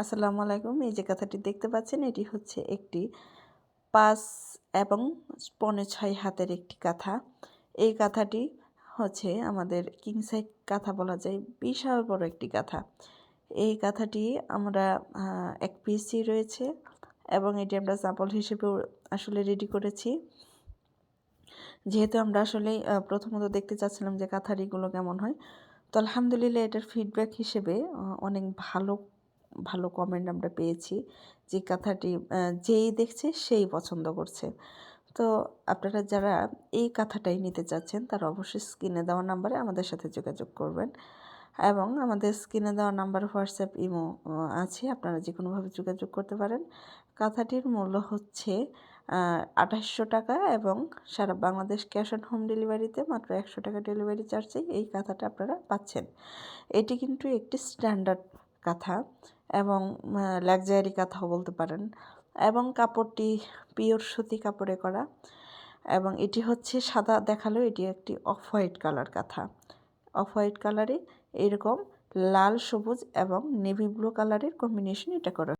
আসসালামু আলাইকুম। এই যে কথাটি দেখতে পাচ্ছেন, এটি হচ্ছে একটি পাঁচ এবং পনে ছয় হাতের একটি কাঁথা। এই কাঁথাটি হচ্ছে আমাদের কিংসাই কাঁথা বলা যায়, বিশাল বড় একটি কাঁথা। এই কাঁথাটি আমরা এক পিসি রয়েছে এবং এটি আমরা চাপল হিসেবেও আসলে রেডি করেছি। যেহেতু আমরা আসলে প্রথমত দেখতে চাচ্ছিলাম যে কাঁথারিগুলো কেমন হয়, তো আলহামদুলিল্লাহ এটার ফিডব্যাক হিসেবে অনেক ভালো ভালো কমেন্ট আমরা পেয়েছি। যে কাঁথাটি যেই দেখছে সেই পছন্দ করছে। তো আপনারা যারা এই কাঁথাটাই নিতে চাচ্ছেন, তারা অবশ্যই স্ক্রিনে দেওয়া নাম্বারে আমাদের সাথে যোগাযোগ করবেন। এবং আমাদের স্ক্রিনে দেওয়া নাম্বার হোয়াটসঅ্যাপ ইমো আছে। আপনারা যে কোনোভাবে যোগাযোগ করতে পারেন। কাঁথাটির মূল্য হচ্ছে আঠাশশো টাকা এবং সারা বাংলাদেশ ক্যাশ অন হোম ডেলিভারিতে মাত্র একশো টাকা ডেলিভারি চার্জেই এই কাঁথাটা আপনারা পাচ্ছেন। এটি কিন্তু একটি স্ট্যান্ডার্ড কাঁথা। এবং লাক্সারি কাঁথাও বলতে পারেন। এবং কাপড়টি পিওর সুতি কাপড়ে করা। এবং এটি হচ্ছে সাদা দেখাল, এটি একটি অফ হোয়াইট কালার কাঁথা। অফ হোয়াইট কালারে এরকম লাল, সবুজ এবং নেভি ব্লু কালারের কম্বিনেশন এটা করা।